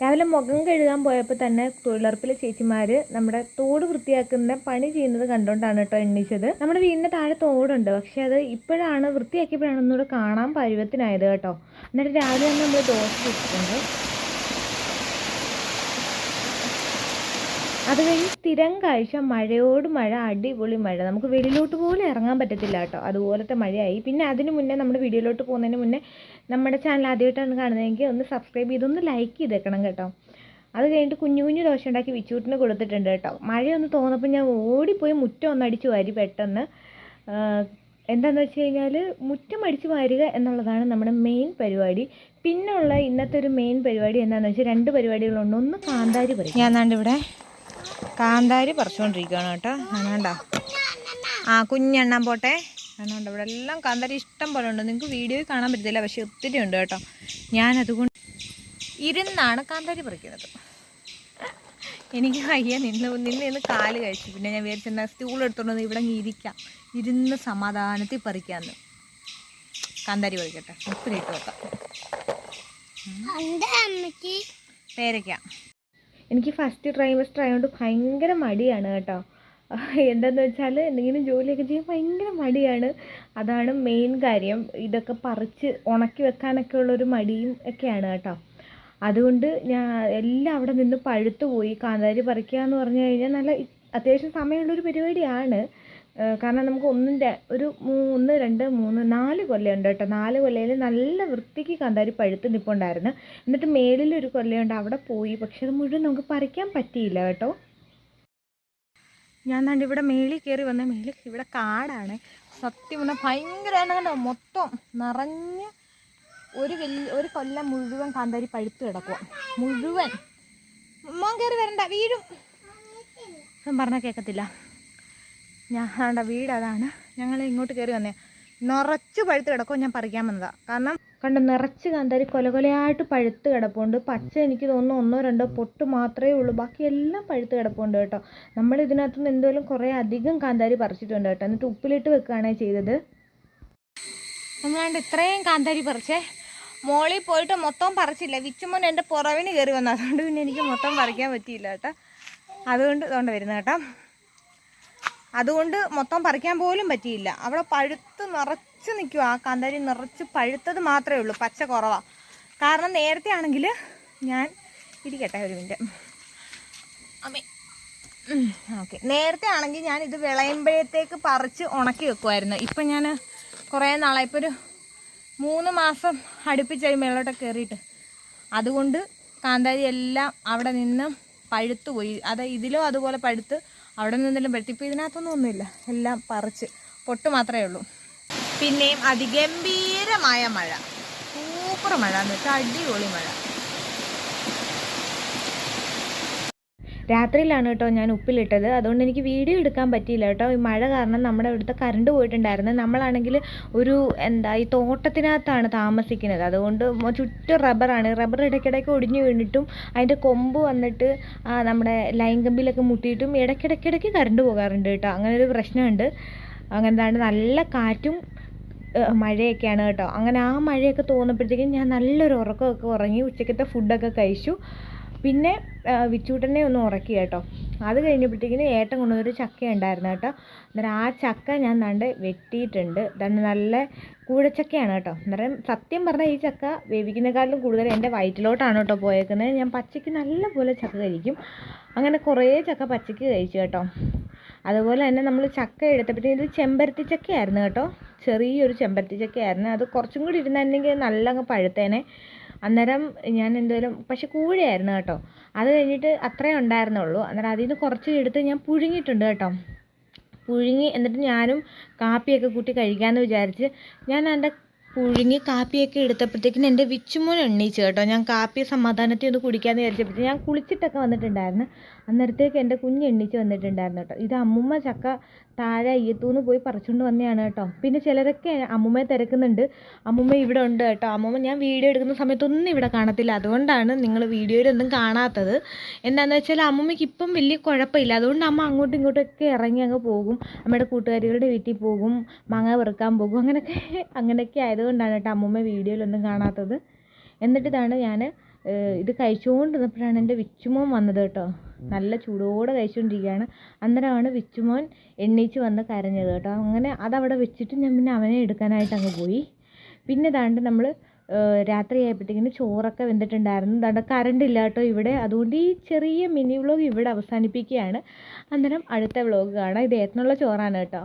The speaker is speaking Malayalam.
രാവിലെ മുഖം കഴുകാൻ പോയപ്പോൾ തന്നെ തൊഴിലുറപ്പിലെ ചേച്ചിമാർ നമ്മുടെ തോട് വൃത്തിയാക്കുന്ന പണി ചെയ്യുന്നത് കണ്ടുകൊണ്ടാണ് കേട്ടോ എണ്ണിച്ചത്. നമ്മുടെ വീടിന്റെ താഴെ തോടുണ്ട്. പക്ഷേ അത് ഇപ്പോഴാണ് വൃത്തിയാക്കിയപ്പോഴാണ് ഒന്നുകൂടെ കാണാൻ പരുവത്തിനായത് കേട്ടോ. എന്നിട്ട് രാവിലെ തന്നെ നമ്മൾ ദോശ വെച്ചിട്ടുണ്ട് അത് കഴിഞ്ഞ് സ്ഥിരം കാഴ്ച മഴയോട് മഴ അടിപൊളി മഴ. നമുക്ക് വെളിയിലോട്ട് പോലും ഇറങ്ങാൻ പറ്റത്തില്ല കേട്ടോ. അതുപോലത്തെ മഴയായി. പിന്നെ അതിന് മുന്നേ നമ്മുടെ വീഡിയോയിലോട്ട് പോകുന്നതിന് മുന്നേ നമ്മുടെ ചാനൽ ആദ്യമായിട്ടാണ് കാണുന്നതെങ്കിൽ ഒന്ന് സബ്സ്ക്രൈബ് ചെയ്തൊന്ന് ലൈക്ക് ചെയ്തേക്കണം കേട്ടോ. അത് കഴിഞ്ഞിട്ട് കുഞ്ഞു കുഞ്ഞു ദോശ ഉണ്ടാക്കി വിച്ചൂട്ടിന് കൊടുത്തിട്ടുണ്ട് കേട്ടോ. മഴയൊന്ന് തോന്നപ്പോൾ ഞാൻ ഓടിപ്പോയി മുറ്റം ഒന്ന് അടിച്ചു വാരി പെട്ടെന്ന് എന്താണെന്ന് വെച്ച് കഴിഞ്ഞാൽ മുറ്റം അടിച്ചു വാരുക എന്നുള്ളതാണ് നമ്മുടെ മെയിൻ പരിപാടി. പിന്നുള്ള ഇന്നത്തെ ഒരു മെയിൻ പരിപാടി എന്താണെന്ന് വെച്ചാൽ രണ്ട് പരിപാടികളുണ്ട്. ഒന്ന് കാന്താരി പറയും ഞാൻ ഇവിടെ കാന്താരി പറിച്ചുകൊണ്ടിരിക്കുകയാണ് കേട്ടോ. അതാണ്ടാ ആ കുഞ്ഞെണ്ണം പോട്ടെ. അങ്ങനെ ഇവിടെ എല്ലാം കാന്താരി ഇഷ്ടം പോലെ ഉണ്ട്. നിങ്ങൾക്ക് വീഡിയോയിൽ കാണാൻ പറ്റത്തില്ല പക്ഷേ ഒത്തിരി ഉണ്ട് കേട്ടോ. ഞാനതുകൊണ്ട് ഇരുന്നാണ് കാന്താരി പറിക്കുന്നത്. എനിക്ക് വയ്യ. നിന്ന് നിന്ന് നിന്ന് കാൽ കഴിച്ചു. പിന്നെ ഞാൻ വേറെ സ്റ്റൂൾ എടുത്തോണ്ട് വന്ന് ഇവിടെ ഇരിക്കാം. ഇരുന്ന് സമാധാനത്തിൽ പറിക്കാമെന്ന് കാന്താരി പറിക്കട്ടെ. ഉപ്പിലിട്ട് വെക്കാം. പേരയ്ക്ക. എനിക്ക് ഫസ്റ്റ് ട്രൈമസ്റ്റർ ആയതുകൊണ്ട് ഭയങ്കര മടിയാണ് കേട്ടോ. എന്താന്ന് വെച്ചാൽ എന്തെങ്കിലും ജോലിയൊക്കെ ചെയ്യാൻ ഭയങ്കര മടിയാണ്. അതാണ് മെയിൻ കാര്യം. ഇതൊക്കെ പറിച്ച് ഉണക്കി വെക്കാനൊക്കെ ഉള്ളൊരു മടിയും ഒക്കെയാണ് കേട്ടോ. അതുകൊണ്ട് ഞാൻ എല്ലാം അവിടെ നിന്ന് പഴുത്തു പോയി കാന്താരി പറിക്കുക എന്ന് പറഞ്ഞു കഴിഞ്ഞാൽ നല്ല അത്യാവശ്യം സമയമുള്ളൊരു പരിപാടിയാണ്. കാരണം നമുക്ക് ഒന്നും ഒരു മൂന്ന് രണ്ട് മൂന്ന് നാല് കൊല്ലയുണ്ട് കേട്ടോ. നാല് കൊല്ലയിൽ നല്ല വൃത്തിക്ക് കാന്താരി പഴുത്ത് നിൽപ്പുണ്ടായിരുന്നു എന്നിട്ട് മേളിലൊരു കൊല്ലയുണ്ട് അവിടെ പോയി. പക്ഷെ അത് മുഴുവൻ നമുക്ക് പറിക്കാൻ പറ്റിയില്ല കേട്ടോ. ഞാൻ ദാണ്ട് ഇവിടെ മേളിൽ കയറി വന്ന മേളിൽ ഇവിടെ കാടാണ്. സത്യം പറഞ്ഞാൽ ഭയങ്കരമാണ് കണ്ടോ? മൊത്തം നിറഞ്ഞ് ഒരു വലിയ ഒരു കൊല്ലം മുഴുവൻ കാന്താരി പഴുത്ത് കിടക്കുക മുഴുവൻ. മോൻ കയറി വരണ്ട വീഴും. പറഞ്ഞാൽ കേൾക്കത്തില്ല ആണ്ട വീട് അതാണ്. ഞങ്ങൾ ഇങ്ങോട്ട് കയറി വന്നേ. നിറച്ച് പഴുത്ത് കിടക്കും ഞാൻ പറിക്കാൻ വന്നതാ. കാരണം കണ്ട് നിറച്ച് കാന്താരി കൊല കൊലയായിട്ട് പഴുത്ത് കിടപ്പുണ്ട്. പച്ച എനിക്ക് തോന്നുന്നു ഒന്നോ രണ്ടോ പൊട്ട് മാത്രമേ ഉള്ളൂ. ബാക്കി എല്ലാം പഴുത്ത് കിടപ്പുണ്ട് കേട്ടോ. നമ്മൾ ഇതിനകത്തുനിന്ന് എന്തോലും കുറേ അധികം കാന്താരി പറിച്ചിട്ടുണ്ട് കേട്ടോ. എന്നിട്ട് ഉപ്പിലിട്ട് വെക്കുകയാണ് ചെയ്തത്. നമ്മളാണ്ട് ഇത്രയും കാന്താരി പറിച്ചേ. മോളിൽ പോയിട്ട് മൊത്തം പറിച്ചില്ല. വിച്ചുമോൻ എന്റെ പുറവിന് കയറി വന്നു. അതുകൊണ്ട് പിന്നെ എനിക്ക് മൊത്തം പറിക്കാൻ പറ്റിയില്ല കേട്ടോ. അതുകൊണ്ട് ഇതുകൊണ്ട് വരുന്നത് കേട്ടോ. അതുകൊണ്ട് മൊത്തം പറിക്കാൻ പോലും പറ്റിയില്ല. അവിടെ പഴുത്ത് നിറച്ച് നിൽക്കുക ആ കാന്താരി നിറച്ച് പഴുത്തത് മാത്രമേ ഉള്ളൂ. പച്ച കുറവാണ് കാരണം നേരത്തെ ആണെങ്കിൽ ഞാൻ ഇരിക്കട്ടെ ഒരു മിനിറ്റ്. അമ്മേ. ഓക്കെ. നേരത്തെ ആണെങ്കിൽ ഞാൻ ഇത് വിളയുമ്പോഴത്തേക്ക് പറിച്ച് ഉണക്കി വെക്കുമായിരുന്നു ഇപ്പം ഞാൻ കുറേ നാളായി. ഇപ്പോൾ ഒരു മൂന്ന് മാസം അടുപ്പിച്ചായി മേളോട്ടൊക്കെ കയറിയിട്ട്. അതുകൊണ്ട് കാന്താരി എല്ലാം അവിടെ നിന്ന് പഴുത്തുപോയി. അത് ഇതിലും അതുപോലെ പഴുത്ത് അവിടെ നിന്നെല്ലാം വെട്ടി ഇപ്പോൾ ഇതിനകത്തൊന്നും ഒന്നുമില്ല. എല്ലാം പറിച്ച് പൊട്ട് മാത്രമേ ഉള്ളൂ. പിന്നെയും അതിഗംഭീരമായ മഴ. സൂപ്പർ മഴ എന്ന് വെച്ചാൽ അടിപൊളി മഴ. രാത്രിയിലാണ് കേട്ടോ ഞാൻ ഉപ്പിലിട്ടത്. അതുകൊണ്ട് എനിക്ക് വീഡിയോ എടുക്കാൻ പറ്റിയില്ല കേട്ടോ. ഈ മഴ കാരണം നമ്മുടെ ഇവിടുത്തെ കറണ്ട് പോയിട്ടുണ്ടായിരുന്നു. നമ്മളാണെങ്കിൽ ഒരു എന്താ ഈ തോട്ടത്തിനകത്താണ് താമസിക്കുന്നത്. അതുകൊണ്ട് ചുറ്റും റബ്ബറാണ് റബ്ബർ ഇടയ്ക്കിടയ്ക്ക് ഒടിഞ്ഞു വീണിട്ടും അതിന്റെ കൊമ്പ് വന്നിട്ട് നമ്മുടെ ലൈൻ കമ്പിയിലൊക്കെ മുട്ടിയിട്ടും ഇടയ്ക്കിടയ്ക്കിടയ്ക്ക് കറണ്ട് പോകാറുണ്ട് കേട്ടോ. അങ്ങനെ ഒരു പ്രശ്നമുണ്ട്. അങ്ങനെന്താണ് നല്ല കാറ്റും മഴയൊക്കെയാണ് കേട്ടോ. അങ്ങനെ ആ മഴയൊക്കെ തോന്നപ്പോഴത്തേക്കും ഞാൻ നല്ലൊരു ഉറക്കമൊക്കെ ഉറങ്ങി ഉച്ചക്കത്തെ ഫുഡൊക്കെ കഴിച്ചു. പിന്നെ വിച്ചൂട്ടനെ ഒന്ന് ഉറക്കി കേട്ടോ. അത് കഴിഞ്ഞപ്പോഴത്തേക്കിന് ഏട്ടൻ കൊണ്ടുവന്നൊരു ചക്ക ഉണ്ടായിരുന്നു കേട്ടോ. അന്നേരം ആ ചക്ക ഞാൻ ദാണ്ട് വെട്ടിയിട്ടുണ്ട്. ദാണ്ട് നല്ല കൂഴച്ചക്കയാണ് കേട്ടോ. അന്നേരം സത്യം പറഞ്ഞാൽ ഈ ചക്ക വേവിക്കുന്നതിനേക്കാളും കൂടുതൽ എന്റെ വയറ്റിലോട്ടാണ് കേട്ടോ പോയേക്കുന്നത്. ഞാൻ പച്ചയ്ക്ക് നല്ല പോലെ ചക്ക കഴിക്കും. അങ്ങനെ കുറേ ചക്ക പച്ചയ്ക്ക് കഴിച്ചു കേട്ടോ. അതുപോലെ തന്നെ നമ്മൾ ചക്ക എടുത്തപ്പോഴത്തേക്കും ഇത് ചെമ്പരത്തി ചക്കയായിരുന്നു കേട്ടോ. ചെറിയൊരു ചെമ്പരത്തി ചക്കയായിരുന്നു. അത് കുറച്ചും കൂടി ഇരുന്നായിരുന്നെങ്കിൽ നല്ല അങ്ങ് പഴുത്തേനെ. അന്നേരം ഞാൻ എന്തോരം പക്ഷെ കൂഴയായിരുന്നു കേട്ടോ. അത് കഴിഞ്ഞിട്ട് അത്രേ ഉണ്ടായിരുന്നുള്ളൂ. അന്നേരം അതിൽ നിന്ന് കുറച്ച് എടുത്ത് ഞാൻ പുഴുങ്ങിയിട്ടുണ്ട് കേട്ടോ. പുഴുങ്ങി എന്നിട്ട് ഞാനും കാപ്പിയൊക്കെ കൂട്ടി കഴിക്കാമെന്ന് വിചാരിച്ച് ഞാൻ എന്റെ പുഴുങ്ങി കാപ്പിയൊക്കെ എടുത്തപ്പോഴത്തേക്കിന് എന്റെ വിച്ചുമോൻ എണ്ണീച്ചു കേട്ടോ. ഞാൻ കാപ്പി സമാധാനത്തിൽ ഒന്ന് കുടിക്കാമെന്ന് വിചാരിച്ചപ്പോഴത്തേക്ക് ഞാൻ കുളിച്ചിട്ടൊക്കെ വന്നിട്ടുണ്ടായിരുന്നു. അന്നേരത്തേക്ക് എന്റെ കുഞ്ഞ് എണ്ണീച്ച് വന്നിട്ടുണ്ടായിരുന്നു കേട്ടോ. ഇത് അമ്മുമ്മ ചക്ക താഴെ അയ്യത്തൂന്ന് പോയി പറിച്ചുകൊണ്ട് വന്നതാണ് കേട്ടോ. പിന്നെ ചിലരൊക്കെ അമ്മുമ്മയെ തിരക്കുന്നുണ്ട്. അമ്മുമ്മ ഇവിടെ ഉണ്ട് കേട്ടോ. അമ്മുമ്മ ഞാൻ വീഡിയോ എടുക്കുന്ന സമയത്തൊന്നും ഇവിടെ കാണത്തില്ല. അതുകൊണ്ടാണ് നിങ്ങൾ വീഡിയോയിലൊന്നും കാണാത്തത്. എന്താണെന്ന് വെച്ചാൽ അമ്മുമ്മയ്ക്ക് ഇപ്പം വലിയ കുഴപ്പമില്ല. അതുകൊണ്ട് അമ്മ അങ്ങോട്ടും ഇങ്ങോട്ടൊക്കെ ഇറങ്ങി അങ്ങ് പോകും. അമ്മയുടെ കൂട്ടുകാരികളുടെ വീട്ടിൽ പോകും. മാങ്ങ പെറുക്കാൻ പോകും. അങ്ങനെയൊക്കെ അങ്ങനെയൊക്കെ ആയതുകൊണ്ടാണ് കേട്ടോ അമ്മമ്മ വീഡിയോയിലൊന്നും കാണാത്തത്. എന്നിട്ട് ഇതാണ് ഞാൻ ഇത് കഴിച്ചുകൊണ്ടിരുന്നപ്പോഴാണ് എന്റെ വിച്ചുമോൻ വന്നത് കേട്ടോ. നല്ല ചൂടോടെ കഴിച്ചുകൊണ്ടിരിക്കുകയാണ്. അന്നേരമാണ് വിച്ചുമോൻ എണ്ണീച്ച് വന്ന് കരഞ്ഞത് കേട്ടോ. അങ്ങനെ അതവിടെ വെച്ചിട്ട് ഞാൻ പിന്നെ അവനെ എടുക്കാനായിട്ട് അങ്ങ് പോയി. പിന്നെ ദാണ്ട് നമ്മൾ രാത്രിയായപ്പോഴത്തേക്കിന് ചോറൊക്കെ വെന്തിട്ടുണ്ടായിരുന്നു. ദാണ്ട് കറണ്ട് ഇല്ല കേട്ടോ ഇവിടെ. അതുകൊണ്ട് ഈ ചെറിയ മിനി വ്ളോഗ് ഇവിടെ അവസാനിപ്പിക്കുകയാണ്. അന്നേരം അടുത്ത വ്ളോഗ് കാണാം. ഇത് ഏത്തനുള്ള ചോറാണ് കേട്ടോ.